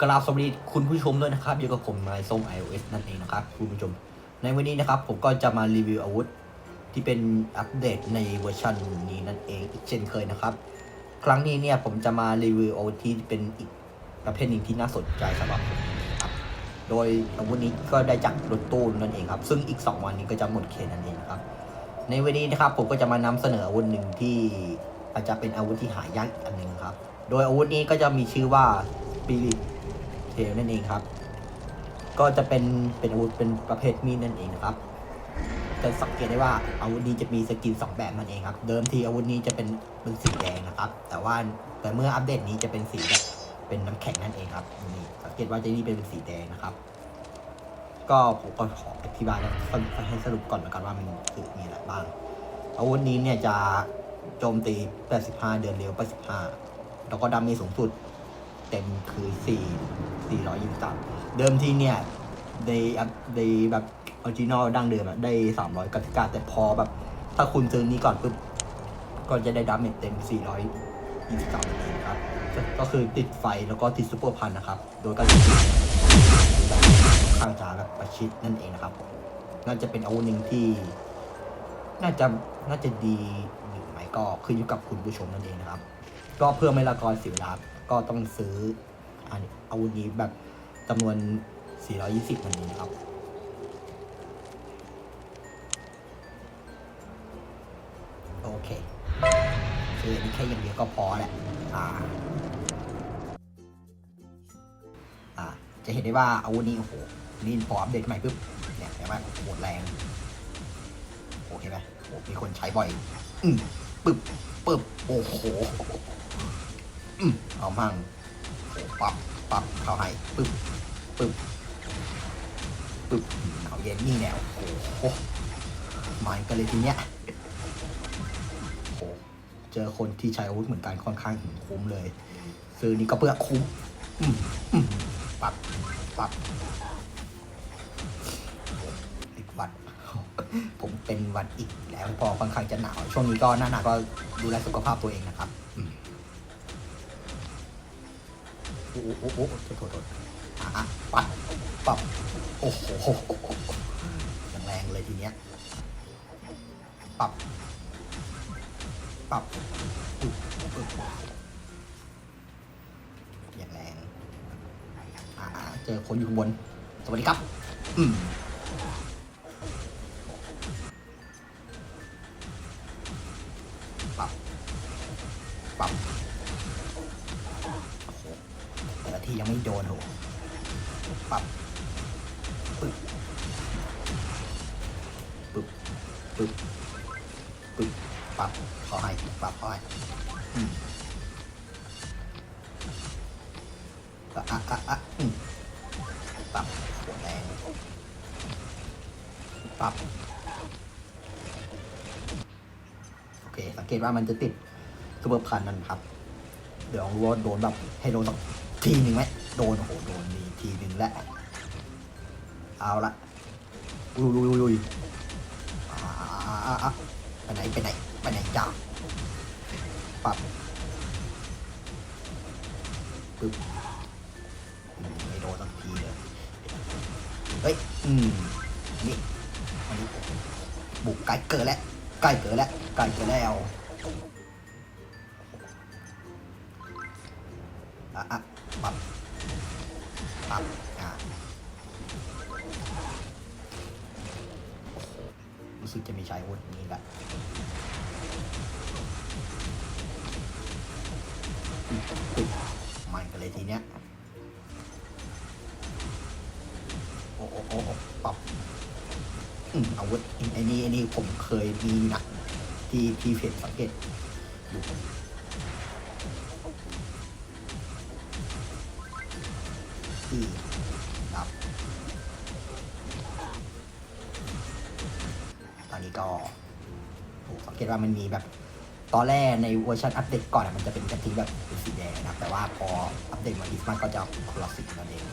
กราบสวัสดีคุณผู้ชมด้วยนะครับอยู่กับผมนายส้ม iOS นั่นเองนะครับคุณผู้ชม ในวันนี้นะครับผมก็จะมารีวิวอาวุธที่เป็นอัปเดตในเวอร์ชันนี้นั่นเองอีกเช่นเคยนะครับ ครั้งนี้เนี่ยผมจะมารีวิวอาวุธที่เป็นอีกประเภทหนึ่งที่น่าสนใจสำหรับผมครับโดยอาวุธนี้ก็ได้จากรถตู้นั่นเองครับซึ่งอีก 2 วันนี้ก็จะหมดเขตนั่นเองครับ ในวันนี้นะครับผมก็จะมานำเสนออาวุธหนึ่งที่อาจจะเป็นอาวุธที่หายากอีกอันหนึ่งครับ โดยอาวุธนี้ก็จะมีชื่อว่า Spirit Tail นั่นเองครับ ก็จะเป็นเป็นอาวุธเป็นประเภทมีดนั่นเองนะครับจะสังเกตได้ว่าอาวุธนี้จะมีสกินสองแบบนั่นเองครับ เดิมทีอาวุธนี้จะเป็นเป็นสีแดงนะครับ แต่ว่าแต่เมื่ออัปเดตนี้จะเป็นสีแบบเป็นน้ำแข็งนั่นเองครับนี่สังเกตว่าจะนี่เป็นสีแดงนะครับ ก็ผมก็ขออธิบายแล้วให้สรุปก่อนแล้วกันว่ามันคือมีอะไรบ้าง อาวุธนี้เนี่ยจะโจมตี 85 เดือนเร็ว 85 แล้วก็ดาเมจสูงสุด เต็มคือ4 423เดิมทีเนี่ยในอัพในแบบออริจินอลดั้งเดิมอะได้300กับกาแต่พอแบบ ถ้าคุณซื้อนี้ก่อนปุ๊บก็จะได้ดาเมจเต็ม423นั่นเองครับ ก็คือติดไฟแล้วก็ติดซูเปอร์พันนะครับ โดยการข้างจาแบบประชิดนั่นเองนะครับ น่าจะเป็นอาวุธหนึ่งที่ น่าจะน่าจะดีหรือไม่ก็ขึ้นอยู่กับคุณผู้ชมนั่นเองนะครับ ก็เพื่อไม่ละกรเสียเวลา ก็ต้องซื้ออันอาวุธนี้แบบจำนวน 420มันนี้นะครับโอเคคืออันนี้แค่อย่างเดียวก็พอแหละอ่าอ่า จะเห็นได้ว่าอาวุธนี้โอ้โหนี่พออัปเดตใหม่ปุ๊บเนี่ยแต่ว่าโอ้โหแรงโอเคไหมโอ้มีคนใช้บ่อย อืมปึ๊บปึ๊บโอ้โห เอามั่งโอ้ปับปับเข้าให้ปึ๊บปึ๊บปึ๊บเอาเย็นนี่แนวโอ้โหมากันเลยทีเนี้ยโอ้โหเจอคนที่ใช้อาวุธเหมือนกันค่อนข้างถึงคุ้มเลยซื้อนี่ก็เพื่อคุ้มอืมอืมปับปับติดวัด ผมเป็นวัดอีกแล้วพอค่อนข้างจะหนาว ช่วงนี้ก็หน้าหนาวก็ดูแลสุขภาพตัวเองนะครับ โอ้โหโอ้โหโอ้โหโทษโทษโทษอะปับปับโอ้โหแรงเลยทีเนี้ยปับปับปึ๊บอย่างแรงอ่าเจอคนอยู่ข้างบน สวัสดีครับ อืม ทียังไม่โดนโหปับปึ๊บปึ๊บปึ๊บปึ๊บปับขอให้ปับขอให้อืมอะอะอะอะอืมปับหัวแรงปับโอเค สังเกตว่ามันจะติดซูเปอร์พันนั่นครับ เดี๋ยวลองดูว่าโดนแบบให้โดนสัก ทีหนึ่งไหมโดนโอ้โหโดนมีทีหนึ่งแล้วเอาละลุยลุยลุยไปไหนไปไหนไปไหนจ้าปับปึ๊บอืมไม่โดนสักทีเลยเฮ้ยอืมนี่อันนี้บุกไกลเกิดแล้วใกล้เกิดแล้วใกล้เกิดแล้ว มีใช้อาวุธนี้แหละมันกันเลยทีเนี้ย โอ้โอ้โอ้โอ้ปับอืมอาวุธไอ้นี่ไอ้นี่ผมเคยมีนะที่ที่เพจสังเกตดู ก็สังเกตว่ามันมีแบบตอนแรกในเวอร์ชันอัปเดตก่อนมันจะเป็นกะทิแบบสีแดงนะครับ แต่ว่าพออัปเดตมาอีกมันก็จะคนละสีนั่นเอง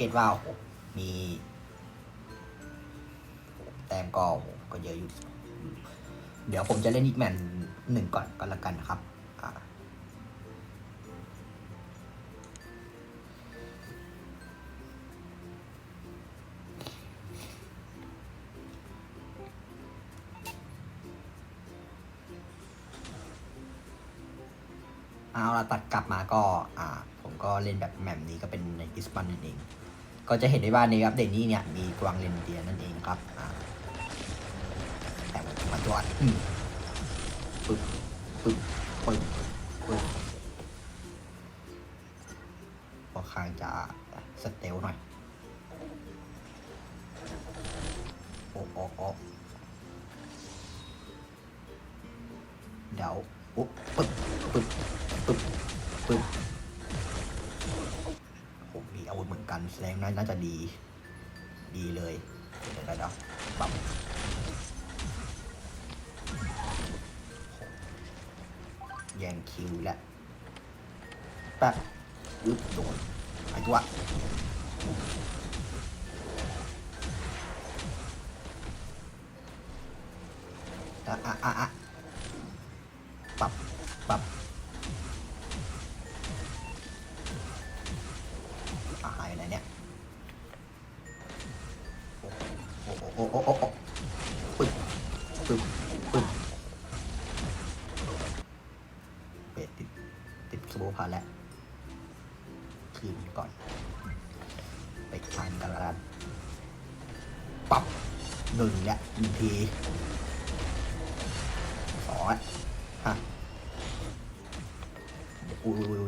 เกตว่าโอ้โหมีแต้มก็ก็เยอะอยู่ เดี๋ยวผมจะเล่นอีกแมนหนึ่งก่อนก็แล้วกันนะครับอ่าเอาละตัดกลับมาก็อ่า ผมก็เล่นแบบแมมนี้ก็เป็นในดิสปันนั่นเอง ก็จะเห็นได้ว่าในอัปเดตนี้เนี่ยมีกวางเลนเดียนั่นเองครับแต่มาจอดอืมปึ๊บปึ๊บปึ๊บปึ๊บพอข้างจะสเตลหน่อยโอ้โอ้โอ้เดี๋ยวปุ๊บปึ๊บปึ๊บ น่าจะดี ดีเลยเดี๋ยวเดี๋ยวเดี๋ยวปรับแย่งคิวแล้วแป๊บยึบโดนไอ้ตัวอะอะอะ อ้โอ้โหโอ้ปึ๊บปึ๊บปึ๊บเป็ดติดติดสโบพาแล้วคืนก่อน ไปทานกันละกันปับหนึ่งเนี่ยหนึ่งทีสองอะฮะอุ้ย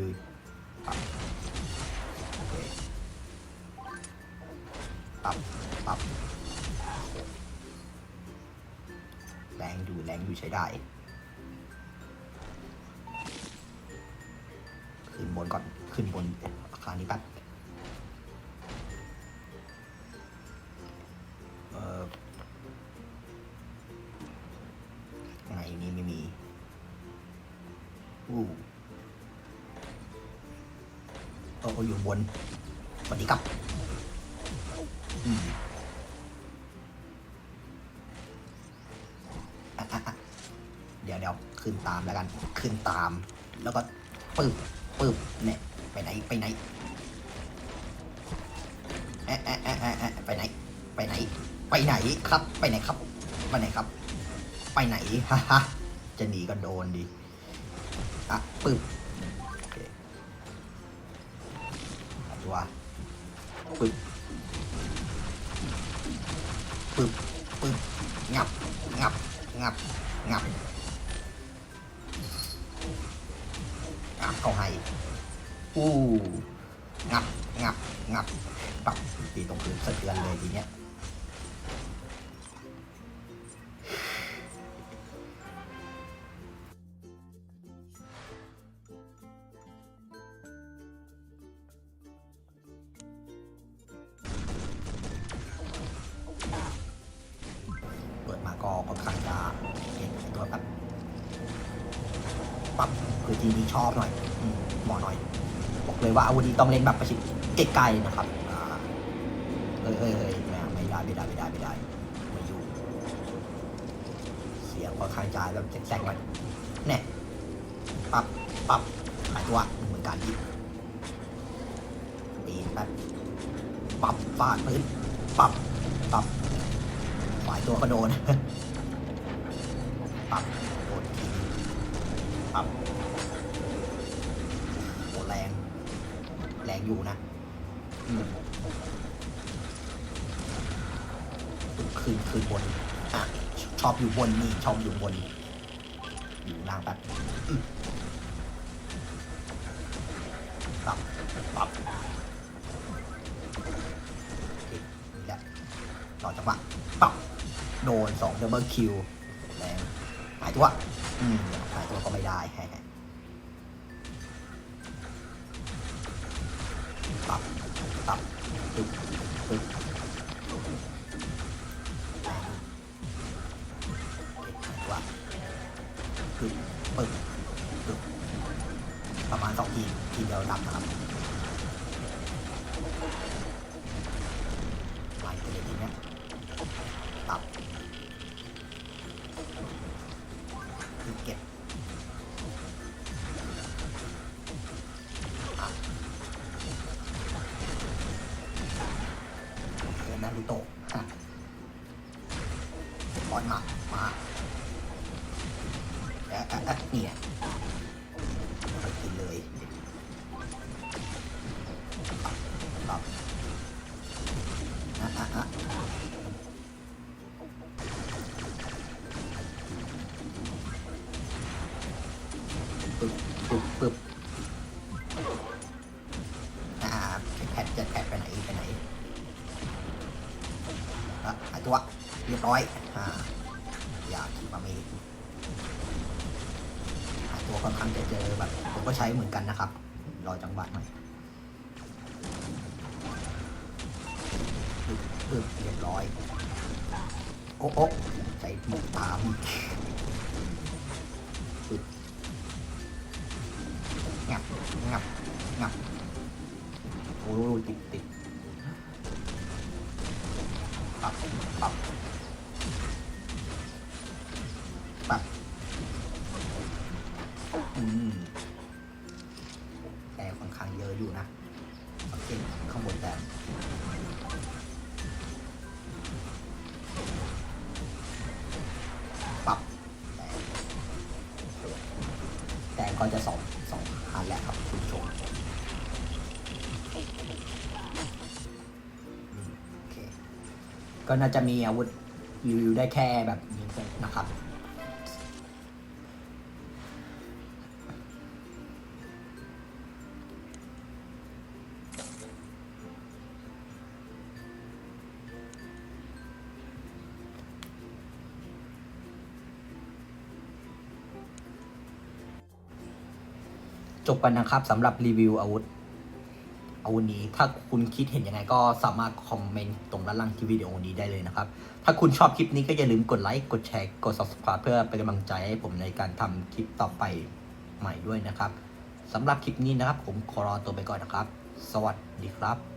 ช้ได้ ขึ้นบนก่อน ขึ้นบนอาคารนี้แป๊บเออไหนนี้ไม่มีอู้เอออยู่บนสวัสดีครับ ขึ้นตามแล้วกันขึ้นตาม แล้วก็ปึ๊บปึ๊บเนี่ยไปไหนไปไหนแอะแอะแอะแอะแอะไปไหน ไปไหน ไปไหนครับ ไปไหนครับ ไปไหนครับ ไปไหนฮ่าฮ่าจะหนีก็โดนดิอะปึ๊บโอเคตัวปึ๊บปึ๊บปึ๊บงับงับงับงับ งับเขาให้อู้งับงับงับปับตีตรงพื้นสะเทือนเลยทีเนี้ย ทีมนี้ชอบหน่อยอืมเหมาะหน่อยบอกเลยว่าอาวุธนี้ต้องเล่นแบบประชิดไกลๆนะครับอ่าเอ้ยเอ้ยเอ้ยไม่ไม่ได้ไม่ได้ไม่ได้ไม่ได้ไม่อยู่เสียงค่อนข้างจะแบบแซกๆหน่อยเนี่ยปรับปรับหายตัวเหมือนกันที่ตีแบบปรับฟาดพื้นปรับปรับหลายตัวก็โดนปรับโดนทีปรับโหแรง แรง อยู่นะอืมคืนคืนบนอะชอบอยู่บนนี่ชอบอยู่บน อยู่ล่างแบบอื้อปรับปรับโอเคนี่แหละรอจังหวะปรับโดนสองดับเบิลคิวแรงหายตัว อืมหายตัวก็ไม่ได้แฮะ ปึ๊บปึ๊บปึ๊บอ่าแพทจะแพทไปไหนไปไหนอะหายตัวเรียบร้อยอ่าอยากมามีหาตัวค่อนข้างจะเจอแบบผมก็ใช้เหมือนกันนะครับ รอจังหวะหน่อยปึ๊บปึ๊บเรียบร้อยโอ๊ะโอ๊ะใส่หมวกตาม งับงับงับโอ้ยติดติดปับปับปับอืมแต่ค่อนข้างเยอะอยู่นะ ก็น่าจะมีอาวุธรีวิวได้แค่แบบนี้นะครับ จบกันนะครับสำหรับรีวิวอาวุธ อาวุธนี้ ถ้าคุณคิดเห็นยังไงก็สามารถคอมเมนต์ตรงด้านล่างที่วิดีโอนี้ได้เลยนะครับ ถ้าคุณชอบคลิปนี้ก็อย่าลืมกดไลค์ กดแชร์ กด subscribe เพื่อเป็นกำลังใจให้ผมในการทำคลิปต่อไปใหม่ด้วยนะครับสำหรับคลิปนี้นะครับ ผมขอรอตัวไปก่อนนะครับ สวัสดีครับ